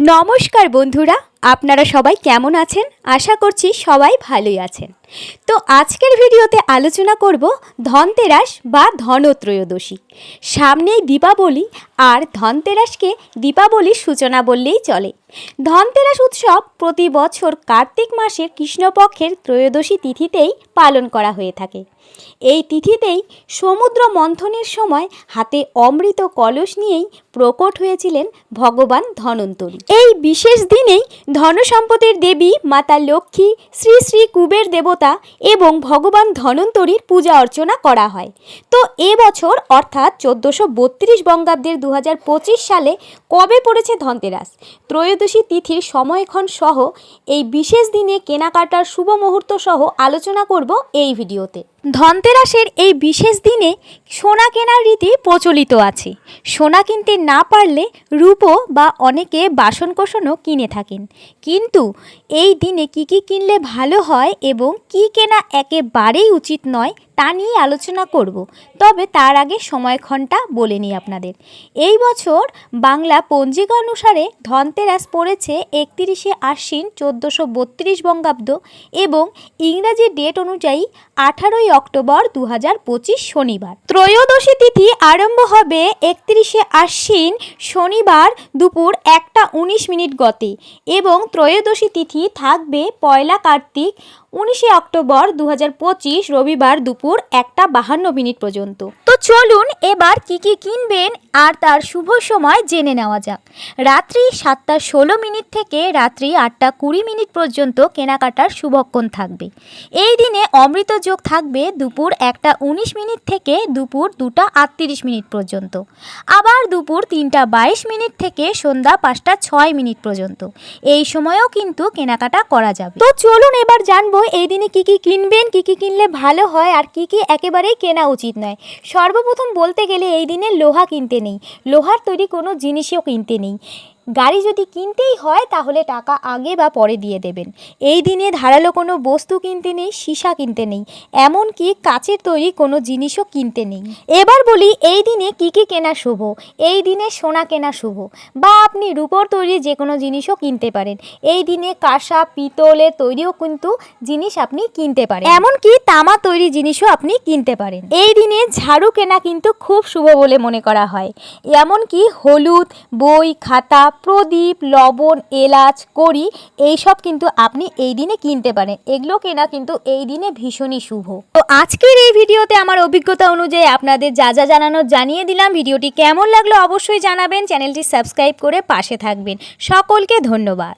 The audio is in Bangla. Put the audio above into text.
নমস্কার বন্ধুরা। আপনারা সবাই কেমন আছেন? আশা করছি সবাই ভালোই আছেন। তো আজকের ভিডিওতে আলোচনা করব ধনতেরাস বা ধনত্রয়োদশী। সামনেই দীপাবলি, আর ধনতেরাসকে দীপাবলির সূচনা বললেই চলে। ধনতেরাস উৎসব প্রতি বছর কার্তিক মাসের কৃষ্ণপক্ষের ত্রয়োদশী তিথিতেই পালন করা হয়ে থাকে। এই তিথিতেই সমুদ্র মন্থনের সময় হাতে অমৃত কলস নিয়েই প্রকট হয়েছিলেন ভগবান ধনন্তরী। এই বিশেষ দিনেই ধনসম্পদের দেবী, মাতা লক্ষ্মী, শ্রী শ্রী কুবের দেবতা এবং ভগবান ধনন্তরীর পূজা অর্চনা করা হয়। তো এবছর অর্থাৎ চোদ্দোশো বত্রিশ বঙ্গাব্দের দু হাজার পঁচিশ সালে কবে পড়েছে ধনতেরাস? ত্রয়োদশী তিথির সময়ক্ষণ সহ এই বিশেষ দিনে কেনাকাটার শুভ মুহূর্ত সহ আলোচনা করব এই ভিডিওতে। ধনতেরাসের এই বিশেষ দিনে সোনা কেনার রীতি প্রচলিত আছে। সোনা কিনতে না পারলে রূপো বা অনেকে বাসনকোসনও কিনে থাকেন। কিন্তু এই দিনে কি কি কিনলে ভালো হয় এবং কি কেনা একেবারেই উচিত নয় তা নিয়ে আলোচনা করব। তবে তার আগে সময়ক্ষণটা বলে নিই আপনাদের। এই বছর বাংলা পঞ্জিকা অনুসারে ধনতেরাস পড়েছে একত্রিশে আশ্বিন চোদ্দোশো বত্রিশ বঙ্গাব্দ এবং ইংরাজি ডেট অনুযায়ী আঠারোই অক্টোবর দু হাজার পঁচিশ শনিবার। ত্রয়োদশী তিথি আরম্ভ হবে একত্রিশে আশ্বিন শনিবার দুপুর একটা উনিশ মিনিট গতে এবং ত্রয়োদশী তিথি থাকবে পয়লা কার্তিক উনিশে অক্টোবর দু রবিবার দুপুর একটা বাহান্ন মিনিট পর্যন্ত। তো চলুন এবার কি কি কিনবেন আর তার শুভ সময় জেনে নেওয়া যাক। রাত্রি সাতটা ষোলো মিনিট থেকে রাত্রি আটটা কুড়ি মিনিট পর্যন্ত কেনাকাটার শুভক্ষণ থাকবে। এই দিনে অমৃত যোগ থাকবে দুপুর একটা উনিশ মিনিট থেকে দুপুর দুটা আটত্রিশ মিনিট পর্যন্ত। আবার দুপুর তিনটা বাইশ মিনিট থেকে সন্ধ্যা পাঁচটা ছয় মিনিট পর্যন্ত। এই সময়েও কিন্তু কেনাকাটা করা যাবে। তো চলুন এবার জানব এই দিনে কী কী কিনবেন, কী কী কিনলে ভালো হয় আর কী কী একেবারেই কেনা উচিত নয়। সর্বপ্রথম বলতে গেলে এই দিনে লোহা কিনতে নেই। লোহার তৈরি কোনো জিনিসও কিনতে নেই। গাড়ি যদি কিনতেই হয়, তাহলে টাকা আগে বা পরে দিয়ে দেবেন। এই দিনে ধারালো কোনো বস্তু কিনতে নেই, সীসা কিনতে নেই। এমনকি কাচের তৈরি কোনো জিনিসও কিনতে নেই। এবার বলি, এই দিনে কি কি কেনা শুভ? এই দিনে সোনা কেনা শুভ? বা আপনি রূপোর তৈরি যে কোনো জিনিসও কিনতে পারেন। এই দিনে কাঁসা, পিতলের তৈরিও কিন্তু জিনিস আপনি কিনতে পারেন। এমনকি তামা তৈরি জিনিসও আপনি কিনতে পারেন। এই দিনে ঝাড়ু কেনা কিন্তু খুব শুভ বলে মনে করা হয়। এমনকি হলুদ, বই, খাতা প্রদীপ, লবণ, এলাচ করি এইসব কিন্তু আপনি এই দিনে কিনতে পারেন। এগুলো কেনা কিন্তু এই দিনে ভীষণই শুভ। তো আজকের এই ভিডিওতে আমার অভিজ্ঞতা অনুযায়ী আপনাদের যা যা জানানো জানিয়ে দিলাম। ভিডিওটি কেমন লাগল অবশ্যই জানাবেন। চ্যানেলটি সাবস্ক্রাইব করে পাশে থাকবেন। সকলকে ধন্যবাদ।